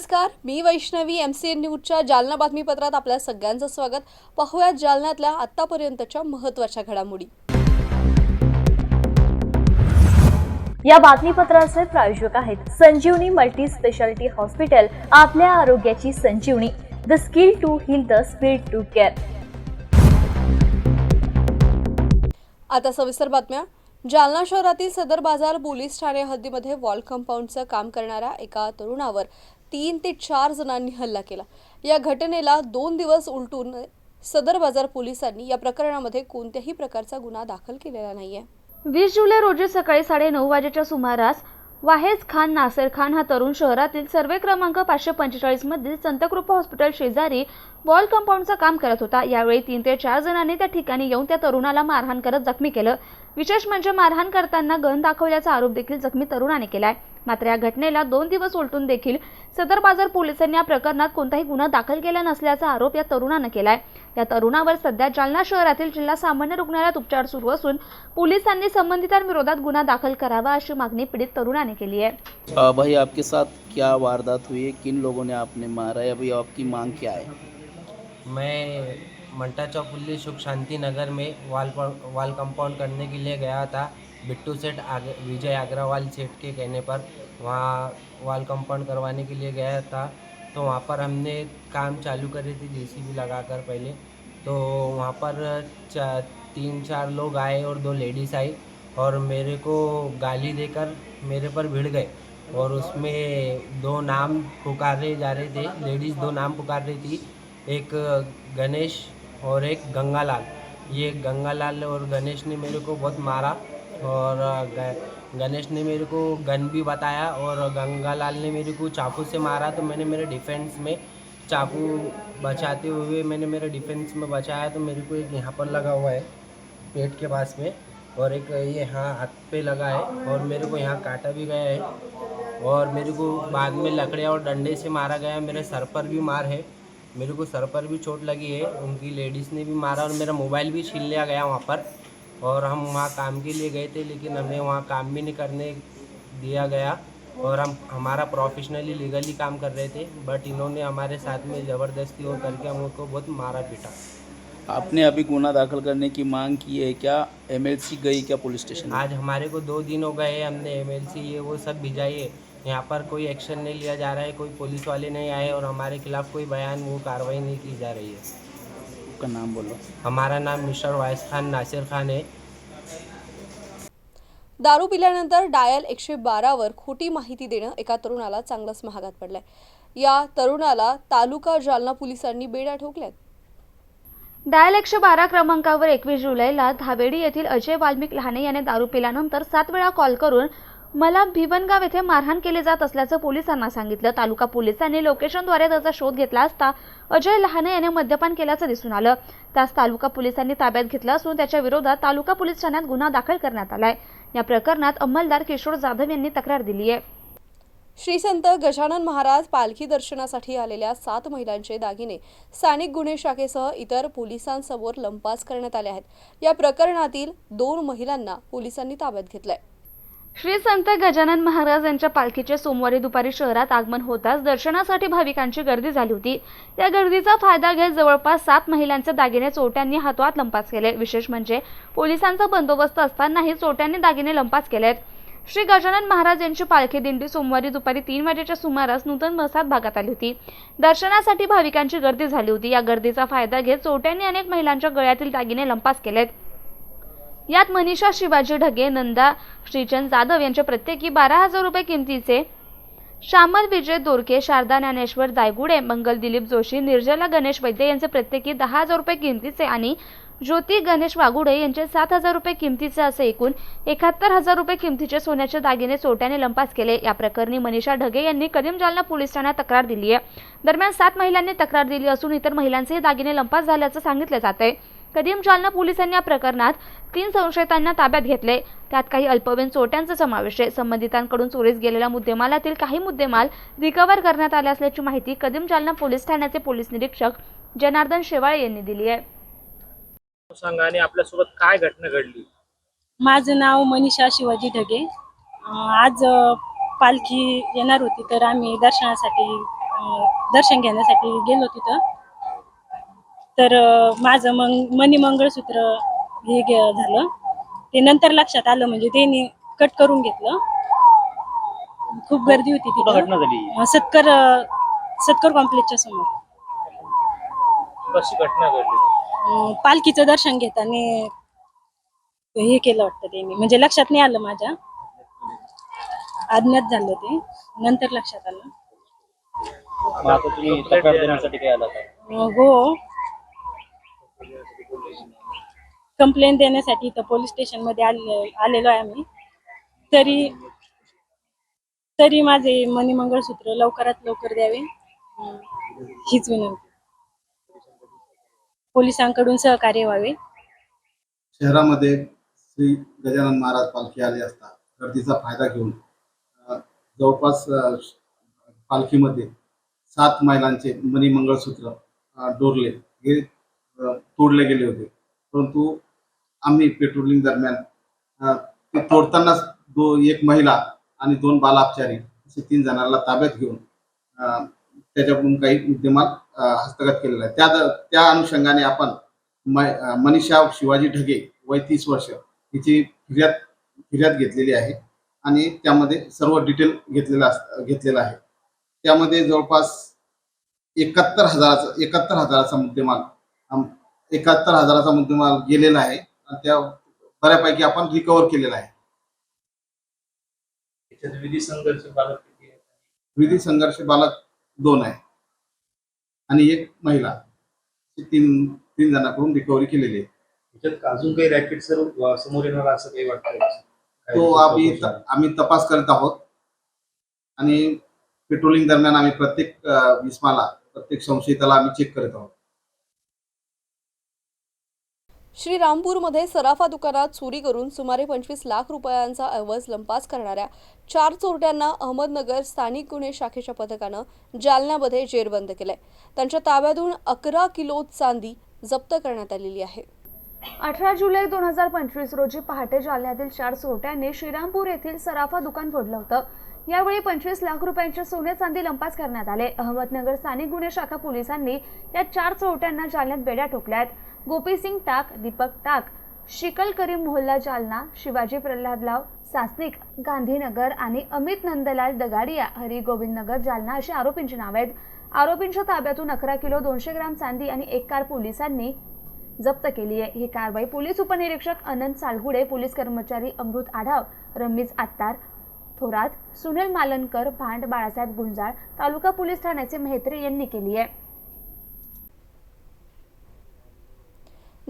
नमस्कार मी Vaishnavi M C N न्यूजच्या जालना बातमीपत्रात आपल्या सगळ्यांचं स्वागत. पाहूयात जालन्यातल्या आत्तापर्यंतच्या महत्त्वाच्या घडामोडी. या बातमीपत्राचे प्रायोजक आहेत संजीवनी मल्टी स्पेशालिटी हॉस्पिटल आपल्या आरोग्याची संजीवनी. The skill to heal the speed to care आता सविस्तर बातम्या. जालना शहरातील सदर बाजार पोलीस ठाणे हद्दीमध्ये वॉल कंपाऊंडचं काम करणाऱ्या एका तरुणावर तीन ते चार जणांनी हल्ला केला. या घटनेला दोन दिवस उलटून सदर बाजार पोलिसांनी या प्रकरणामध्ये कोणत्याही प्रकारचा गुन्हा दाखल केलेला नाहीये. वीस जुलै रोजी सकाळी साडेनऊ वाजेच्या सुमारास वाहेज खान नासेर खान हा तरुण शहरातील सर्वे क्रमांक पाचशे पंचेचाळीस मधील संतकृपा हॉस्पिटल शेजारी वॉल कंपाऊंडचं काम करत होता. यावेळी तीन ते चार जणांनी त्या ठिकाणी येऊन त्या तरुणाला मारहाण करत जखमी केलं. विशेष म्हणजे मारहाण करताना गन दाखवल्याचा आरोप देखील जखमी तरुणाने केलाय. मात्र या घटनेला दोन दिवस उलटून देखील सदर बाजार पोलिसांनी या प्रकरणात कोणताही गुन्हा दाखल केला नसल्याचा आरोप या तरुणानं केलाय. या तरुणावर सध्या जालना शहरातील जिल्हा सामान्य रुग्णालयात उपचार सुरू असून पोलिसांनी संबंधितांविरोधात गुन्हा दाखल करावा अशी मागणी पीडित तरुणाने केली आहे. भाई आपके साथ क्या वारदात हुई है? किन लोगों ने आपने मारा है? अभी आपकी मांग क्या है? मैं मंटा चौकुल्ली सुख शांति नगर में वाल वाल कंपाउंड करने के लिए गया था। बिट्टू सेठ आगे विजय अग्रवाल सेठ के कहने पर वहाँ वाल कंपाउंड करवाने के लिए गया था। तो वहाँ पर हमने काम चालू करी थी जेसीबी लगाकर पहले। तो वहाँ पर चा, तीन चार लोग आए और दो लेडीज़ आई और मेरे को गाली देकर मेरे पर भिड़ गए और उसमें दो नाम पुकारे जा रहे थे लेडीज़ दो नाम पुकार रही थी एक गणेश और एक गंगालाल। ये गंगालाल और गणेश ने मेरे को बहुत मारा और गणेश ने मेरे को गन भी बताया और गंगालाल ने मेरे को चाकू से मारा तो मैंने मेरे डिफेंस में चाकू बचाते हुए मैंने मेरे डिफेंस में बचाया तो मेरे को एक यहाँ पर लगा हुआ है, पेट के पास में और एक ये यहाँ हाथ पे लगा है और मेरे को यहाँ काटा भी गया है और मेरे को बाद में लकड़ियाँ और डंडे से मारा गया मेरे सर पर भी मार है, मेरे को सर पर भी चोट लगी है, उनकी लेडीज़ ने भी मारा और मेरा मोबाइल भी छीन लिया गया वहाँ पर। और हम वहाँ काम के लिए गए थे लेकिन हमें वहाँ काम भी नहीं करने दिया गया। और हम हमारा प्रोफेशनली लीगली काम कर रहे थे बट इन्होंने हमारे साथ में ज़बरदस्ती और करके हमको बहुत मारा पीटा। आपने अभी गुना दाखिल करने की मांग की है क्या? एमएलसी गई क्या पुलिस स्टेशन आज हमारे को दो दिन हो गए हैं हमने एमएलसी ये वो सब भिजाई है। यहाँ पर कोई एक्शन नहीं लिया जा रहा है कोई पुलिस वाले नहीं आए और हमारे खिलाफ कोई बयान वो कार्रवाई नहीं की जा रही है। आपका नाम बोलो। हमारा नाम मिस्टर वाइस खान नासिर खान है। दारू पिल्यानंतर डायल एकशे बारावर खोटी माहिती देणं एका तरुणाला चांगलंच महागात पडलंय. या तरुणाला तालुका जालना पोलिसांनी बेड्या ठोकल्यात डायल एकशे बारा क्रमांकावर एकवीस जुलैला धावेडी येथील अजय वाल्मिक लहाने याने दारू पिल्यानंतर सात वेळा कॉल करून मला भिवनगाव येथे मारहाण केले जात असल्याचं पोलिसांना सांगितलं. तालुका पोलिसांनी लोकेशनद्वारे त्याचा शोध घेतला असता अजय लहाने याने मद्यपान केल्याचं दिसून आलं. त्यास तालुका पोलिसांनी ताब्यात घेतलं असून त्याच्या विरोधात तालुका पोलीस ठाण्यात गुन्हा दाखल करण्यात आलाय. या प्रकरणात अंमलदार किशोर जाधव यांनी तक्रार दिली आहे. श्री संत गजानन महाराज पालखी दर्शनासाठी आलेल्या सात महिलांचे दागिने स्थानिक गुन्हे शाखेसह इतर पोलिसांसमोर लंपास करण्यात आले आहेत. या प्रकरणातील दोन महिलांना पोलिसांनी ताब्यात घेतलंय. श्री संत गजानन महाराज यांच्या पालखीचे सोमवारी दुपारी शहरात आगमन होताच दर्शनासाठी भाविकांची गर्दी झाली होती. या गर्दीचा फायदा घेत जवळपास सात महिलांचे दागिने चोरट्यांनी हातोहात लंपास केले. विशेष म्हणजे पोलिसांचा बंदोबस्त असतानाही चोरट्यांनी दागिने लंपास केलेत. श्री गजानन महाराज यांची पालखी दिंडी सोमवारी दुपारी तीन वाजेच्या सुमारास नूतन मसाद भागात आली होती. दर्शनासाठी भाविकांची गर्दी झाली होती. या गर्दीचा फायदा घेत चोरट्यांनी अनेक महिलांच्या गळ्यातील दागिने लंपास केलेत. यात मनीषा शिवाजी ढगे नंदा श्रीचंद जाधव यांच्या प्रत्येकी बारा हजार रुपये किमतीचे श्यामल विजय दोरके शारदा ज्ञानेश्वर जायगुडे मंगल दिलीप जोशी निर्जला गणेश वैद्य यांचे प्रत्येकी दहा हजार रुपये किमतीचे आणि ज्योती गणेश वागुडे यांचे सात हजार रुपये किमतीचे असे एकूण एकाहत्तर हजार रुपये किमतीचे सोन्याचे दागिने चोरट्याने लंपास केले. या प्रकरणी मनीषा ढगे यांनी कदीम जालना पोलीस ठाण्यात तक्रार दिली आहे दरम्यान सात महिलांनी तक्रार दिली असून इतर महिलांचेही दागिने लंपास झाल्याचं सांगितलं जात आहे कदीम जालना पोलिसांनी या प्रकरणात तीन संशयितांना ताब्यात घेतले. त्यात काही अल्पवयीन चोरट्यांचा समावेश आहे. संबंधितांकडून चोरीस गेलेल्या मुद्देमालातील काही मुद्देमाल रिकव्हर करण्यात आले असल्याची माहिती कदीम जालना पोलीस ठाण्याचे पोलीस निरीक्षक जनार्दन शेवाळे यांनी दिली आहे. सांगा आणि आपल्यासोबत काय घटना घडली? माझं नाव मनीषा शिवाजी ढगे. आज पालखी येणार होती तर आम्ही दर्शनासाठी दर्शन घेण्यासाठी गेलो तिथं. तर माझं मग मनी मंगळसूत्र हे झालं. ते नंतर लक्षात आलं म्हणजे त्यांनी कट करून घेतलं. खूप गर्दी होती घटना झाली. सत्कर सत्कर कॉम्प्लेक्सच्या समोर. कशी घटना घडली? अं, पालखीचं दर्शन घेताना हे केलं वाटतं त्यांनी. म्हणजे लक्षात नाही आलं माझ्या. अज्ञात झालं ते. नंतर लक्षात आलं. मग आता तुम्ही तक्रार देण्यासाठी काय आला अं, हो. कंप्लेंट देण्यासाठी इथं पोलीस स्टेशनमध्ये आले आलेलो आहे आम्ही. तरी तरी माझे मनी मंगळसूत्र लवकरात लवकर द्यावे. हीच विनंती. पोलिसांकडून सहकार्य व्हावे. शहरामध्ये श्री गजानन महाराज पालखी आले असता गर्दीचा फायदा घेऊन जवळपास पालखीमध्ये सात महिलांचे मणिमंगळसूत्र डोरले हे तोडले गेले होते. परंतु आम्ही पेट्रोलिंग दरम्यान ते तोडतानाच दो एक महिला आणि दोन बालापचारी असे तीन जणांना ताब्यात घेऊन त्याच्याकडून काही मुद्देमाल हस्तगत केलेला आहे. त्या त्या अनुषंगाने आपण मनीषा शिवाजी ढगे वय तीस वर्ष हिची फिर्याद फिर्याद घेतलेली आहे आणि त्यामध्ये सर्व डिटेल घेतलेला अस- घेतलेला आहे. त्यामध्ये जवळपास एकाहत्तर हजाराचा एकाहत्तर हजाराचा मुद्देमाल एकाहत्तर हजाराचा मुद्देमाल गेलेला आहे. त्या बऱ्यापैकी आपण रिकवर केलेला आहे. विधी संघर्ष बालक किती आहे? विधी संघर्ष बालक दोन आहे. आणि एक महिला. तीन तीन जणांकडून रिकव्हरी केलेली आहे. त्याच्यात अजून काही रॅकेट सर्व समोर येणार असं काही वाटतंय तो आम्ही आम्ही तपास करत आहोत. आणि पेट्रोलिंग दरम्यान आम्ही प्रत्येक विस्माला प्रत्येक संशयिताला आम्ही चेक करत आहोत. श्रीरामपूरमध्ये सराफा दुकानात चोरी करून सुमारे पंचवीस लाख रुपयांचा ऐवज लंपास करणाऱ्या चार चोरट्यांना अहमदनगर स्थानिक गुन्हे शाखेच्या पथकानं जालन्यामध्ये जेरबंद केलंय. त्यांच्या ताब्यातून अकरा किलो चांदी जप्त करण्यात आलेली आहे. अठरा जुलै दोन हजार पंचवीस रोजी पहाटे जालन्यातील चार चोरट्यांनी श्रीरामपूर येथील सराफा दुकान फोडलं होतं. यावेळी पंचवीस लाख रुपयांचे सोने चांदी लंपास करण्यात आले. अहमदनगर स्थानिक गुन्हे शाखा पोलिसांनी या चार चोरट्यांना जालन्यात बेड्या ठोकल्यात. गोपीसिंग टाक दीपक टाक शिकल करीम मोहल्ला जालना शिवाजी प्रल्हादराव सासनिक गांधीनगर आणि अमित नंदलाल दगाडिया हरीगोविंदनगर जालना अशी आरोपींची नावं आहेत. आरोपींच्या ताब्यातून अकरा किलो दोनशे ग्राम चांदी आणि एक कार पोलिसांनी जप्त केली आहे. ही कारवाई पोलीस उपनिरीक्षक अनंत सालगुडे पोलीस कर्मचारी अमृत आढाव रमीज आत्तार थोरात सुनील मालनकर भांड बाळासाहेब गुंजाळ तालुका पोलीस ठाण्याचे मेहत्रे यांनी केली आहे.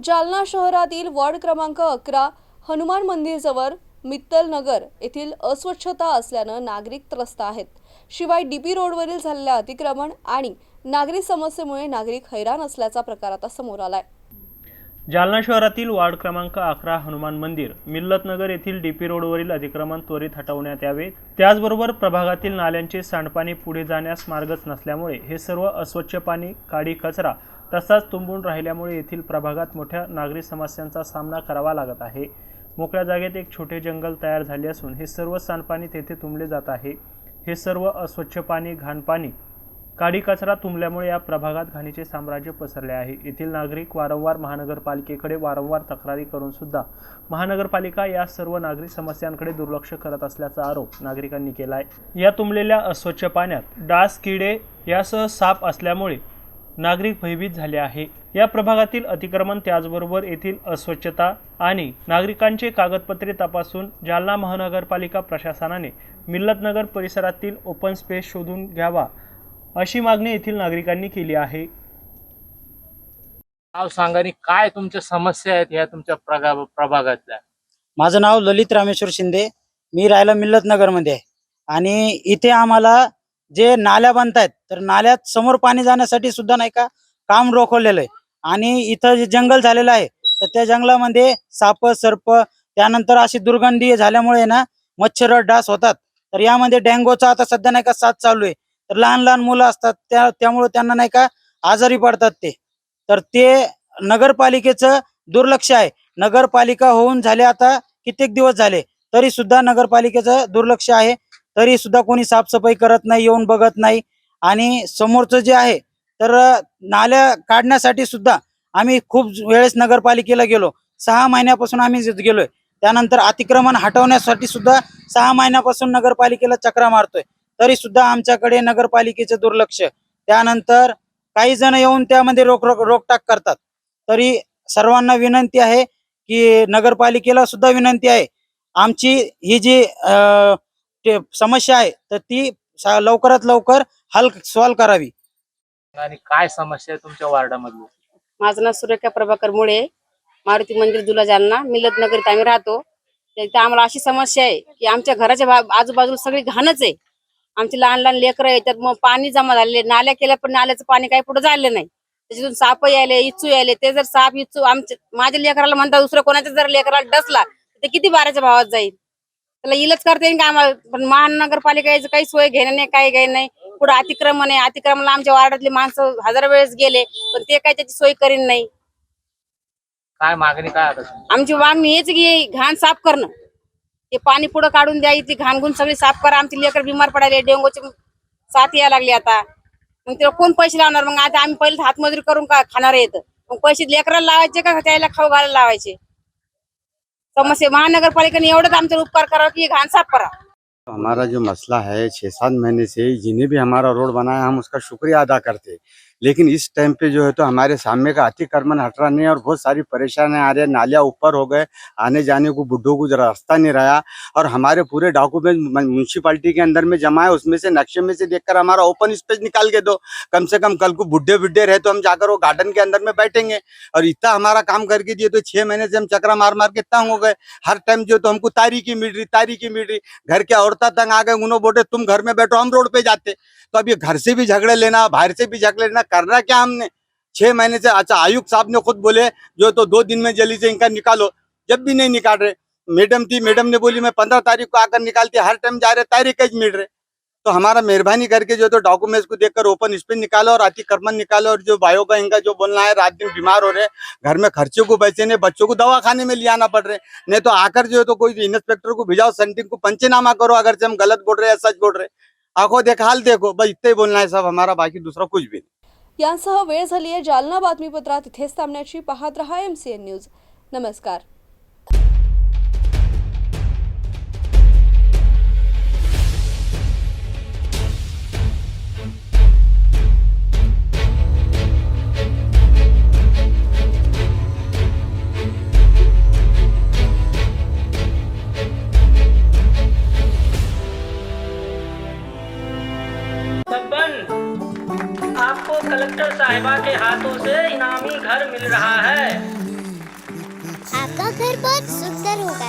जालना शहरातील वॉर्ड क्रमांक अकरा हनुमान मंदिरजवळ मित्तल नगर येथील अस्वच्छता असल्यानं नागरिक त्रस्त आहेत. शिवाय डी पी रोडवरील झालेल्या अतिक्रमण आणि नागरिक समस्येमुळे नागरिक हैराण असल्याचा प्रकार आता समोर आलाय. जालना शहरातील वार्ड क्रमांक अकरा हनुमान मंदिर मिल्लतनगर येथील डी पी रोडवरील अतिक्रमण त्वरित हटवण्यात यावे. त्याचबरोबर प्रभागातील नाल्यांचे सांडपाणी पुढे जाण्यास मार्गच नसल्यामुळे हे सर्व अस्वच्छ पाणी काडी कचरा तसाच तुंबून राहिल्यामुळे येथील प्रभागात मोठ्या नागरी समस्यांचा सामना करावा लागत आहे. मोकळ्या जागेत एक छोटे जंगल तयार झाले असून हे सर्व सांडपाणी तेथे तुंबले जात आहे. हे सर्व अस्वच्छ पाणी घाणपाणी काडी कचरा तुंबल्यामुळे या प्रभागात घाणीचे साम्राज्य पसरले आहे. येथील नागरिक वारंवार महानगरपालिकेकडे वारंवार तक्रारी करून सुद्धा महानगरपालिका या सर्व नागरी समस्यांकडे दुर्लक्ष करत असल्याचा आरोप नागरिकांनी केला आहे या तुंबलेल्या अस्वच्छ पाण्यात डास किडे यासह साप असल्यामुळे नागरिक भयभीत झाले आहे. या प्रभागातील अतिक्रमण त्याचबरोबर येथील अस्वच्छता आणि नागरिकांचे कागदपत्रे तपासून जालना महानगरपालिका प्रशासनाने मिल्लतनगर परिसरातील ओपन स्पेस शोधून घ्यावा अशी मागणी येथील नागरिकांनी केली आहे. नाव सांगा काय तुमच्या समस्या आहेत या तुमच्या प्रभागातल्या? माझं नाव ललित रामेश्वर शिंदे. मी राहायला मिल्लतनगरमध्ये आहे. आणि इथे आम्हाला जे नाल्या बनतायत तर नाल्यात समोर पाणी जाण्यासाठी सुद्धा नाही का काम रोखवलेलं आहे आणि इथं जे जंगल झालेलं आहे तर त्या जंगलामध्ये साप सर्प त्यानंतर अशी दुर्गंधी झाल्यामुळे ना मच्छर डास होतात. तर यामध्ये डेंगूचा आता सध्या नाही का साथ चालू आहे. तर लहान लहान मुलं असतात त्या त्यामुळे त्यांना नाही का आजारी पडतात ते. तर ते नगरपालिकेचं दुर्लक्ष आहे. नगरपालिका होऊन झाले आता कित्येक दिवस झाले तरी सुद्धा नगरपालिकेचं दुर्लक्ष आहे. तरी सुद्धा कोणी साफसफाई करत नाही येऊन बघत नाही. आणि समोरचं जे आहे तर नाल्या काढण्यासाठी सुद्धा आम्ही खूप वेळेस नगरपालिकेला गेलो. सहा महिन्यापासून आम्ही गेलोय त्यानंतर अतिक्रमण हटवण्यासाठी सुद्धा सहा महिन्यापासून नगरपालिकेला चक्रा मारतोय. तरी सुद्धा आमच्याकडे नगरपालिकेचे दुर्लक्ष. त्यानंतर काही जण येऊन त्यामध्ये रोक रोक रोकटाक करतात. तरी सर्वांना विनंती आहे की नगरपालिकेला सुद्धा विनंती आहे. आमची ही जी अं, समस्या आहे तर ती लवकरात लवकर हल सॉल्व करावी. आणि काय समस्या आहे तुमच्या वार्डामधली? माझं नाव सुरेखा प्रभाकर मुळे मारुती मंदिर दुला जालना मिलत नगरीत आम्ही राहतो. तिथं आम्हाला अशी समस्या आहे की आमच्या घराच्या आजूबाजूला सगळी घाणच आहे. आमची लहान लहान लेकरं येतात मग पाणी जमा झालेले नाल्या केल्या पण नाल्याचं पाणी काही पुढे झालं नाही. त्याच्यातून साप यायले इच्छू यायले. ते जर साप इच्छू आमच्या माझ्या लेकराला म्हणता दुसऱ्या कोणाच्या जर लेकराला डसला ते किती बाराच्या भावात जाईल? त्याला इलच करता येईल का आम्हाला? पण महानगरपालिका याचं काही सोय घेणं नाही काही काही नाही. पुढे अतिक्रमण आहे. अतिक्रमणला आमच्या वार्डातली माणसं हजार वेळेस गेले पण ते काय त्याची सोय करीन नाही. काय मागणी काय आता? तुमची? आमची मागणी हेच की हे घाण साफ करणं. ते पाणी पुढं काढून द्या इथली घाण गुण सगळी साफ करा. आमची लेकर बिमार पडायले डेंगूची साथ यायला लागली आता. मग तिला कोण पैसे लावणार? मग आता आम्ही पहिले हातमजुरी करून का खाणार येत मग पैसे लेकराला लावायचे का त्याला खाऊ घालायला लावायचे? समस्या महानगरपालिकेने एवढंच आमच्यावर उपकार करावा की घाण साफ करा. हमारा जो मसला है छः सात महीने से जिन्हें भी हमारा रोड बनाया हम उसका शुक्रिया अदा करते हैं। लेकिन इस टाइम पे जो है तो हमारे सामने का अतिक्रमण हट रहा नहीं है और बहुत सारी परेशानियाँ आ रही है। नालियाँ ऊपर हो गए, आने जाने को बुड्ढों को रास्ता नहीं रहा। और हमारे पूरे डॉक्यूमेंट म्यूनसिपालिटी के अंदर में जमा है, उसमें से नक्शे में से देखकर हमारा ओपन स्पेस निकाल के दो। कम से कम कल को बुढ़े बुढ़े रहे तो हम जाकर वो गार्डन के अंदर में बैठेंगे। और इतना हमारा काम करके दिए तो छह महीने से हम चक्रा मार मार के तंग हो गए। हर टाइम जो तो हमको तारीखी मिल रही, तारीखी मिल रही। घर के औरतें तंग आ गए, उन्होंने बोले, तुम घर में बैठो, हम रोड पे जाते। तो अब ये घर से भी झगड़े लेना, बाहर से भी झगड़े लेना करना क्या हमने छह महीने से? अच्छा आयुक्त साहब ने खुद बोले, जो तो दो दिन में जल्दी से इनका निकालो। जब भी नहीं निकाल रहे। मैडम थी, मैडम ने बोली, मैं पंद्रह तारीख को आकर निकालती हर टाइम जा रहे, तारीख ही मिल रहे? तो हमारा मेहरबानी करके जो तो डॉक्यूमेंट्स को देखकर ओपन स्पेस निकालो और अतिक्रमण निकालो और जो भाइयों का इनका जो बोलना है, रात दिन बीमार हो रहे, घर में खर्चे को बचे नहीं, बच्चों को दवा खाने में ले आना पड़ रहे। नहीं तो आकर जो है तो कोई इंस्पेक्टर को भिजाओ, सेंटिंग को पंचनामा करो, अगर से हम गलत बोल रहे हैं सच बोल रहे आँखों देख, हाल देखो, बस इतना ही बोलना है सब, हमारा बाकी दूसरा कुछ भी नहीं। यांसह वेळ झाली आहे जालना बातमीपत्रात. इथेच थांबण्याची. पाहत रहा एम सी एन न्यूज नमस्कार.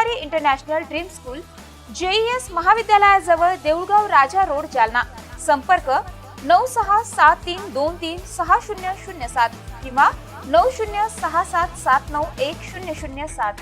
Kothari international dream school JES महाविद्यालयाजवळ Deulgaon Raja road Jalna. संपर्क नऊ सहा सात तीन दोन तीन सहा शून्य शून्य सात किंवा नऊ शून्य सहा सात सात नऊ एक शून्य शून्य सात.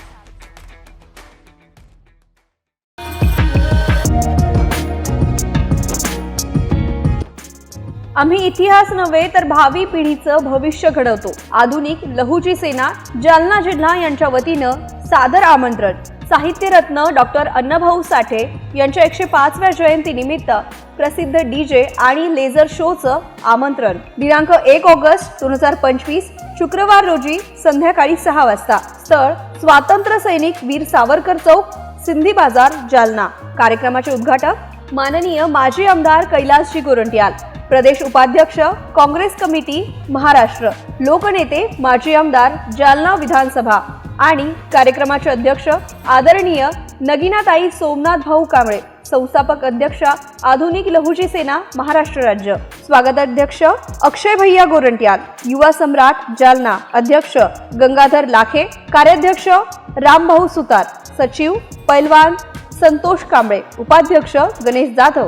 आम्ही इतिहास नव्हे तर भावी पिढीचं भविष्य घडवतो. आधुनिक लहुची सेना जालना जिल्हा यांच्या वतीनं सादर आमंत्रण. साहित्यरत्न डॉक्टर अण्णाभाऊ साठे यांच्या एकशे पाचव्या जयंतीनिमित्त प्रसिद्ध डी जे आणि लेझर शोचं आमंत्रण. दिनांक एक ऑगस्ट दोन हजार पंचवीस शुक्रवार रोजी संध्याकाळी सहा वाजता. स्थळ स्वातंत्र्य सैनिक वीर सावरकर चौक सिंधी बाजार जालना. कार्यक्रमाचे उद्घाटक माननीय माजी आमदार कैलासजी गोरंट्याल प्रदेश उपाध्यक्ष काँग्रेस कमिटी महाराष्ट्र. लोकनेते माजी आमदार जालना विधानसभा. आणि कार्यक्रमाचे अध्यक्ष आदरणीय नगिनाताई सोमनाथ भाऊ कांबळे संस्थापक अध्यक्ष आधुनिक लहुजी सेना महाराष्ट्र राज्य. स्वागताध्यक्ष अक्षय भैया गोरंट्याल युवा सम्राट जालना अध्यक्ष गंगाधर लाखे कार्याध्यक्ष रामभाऊ सुतार सचिव पैलवान संतोष कांबळे उपाध्यक्ष गणेश जाधव.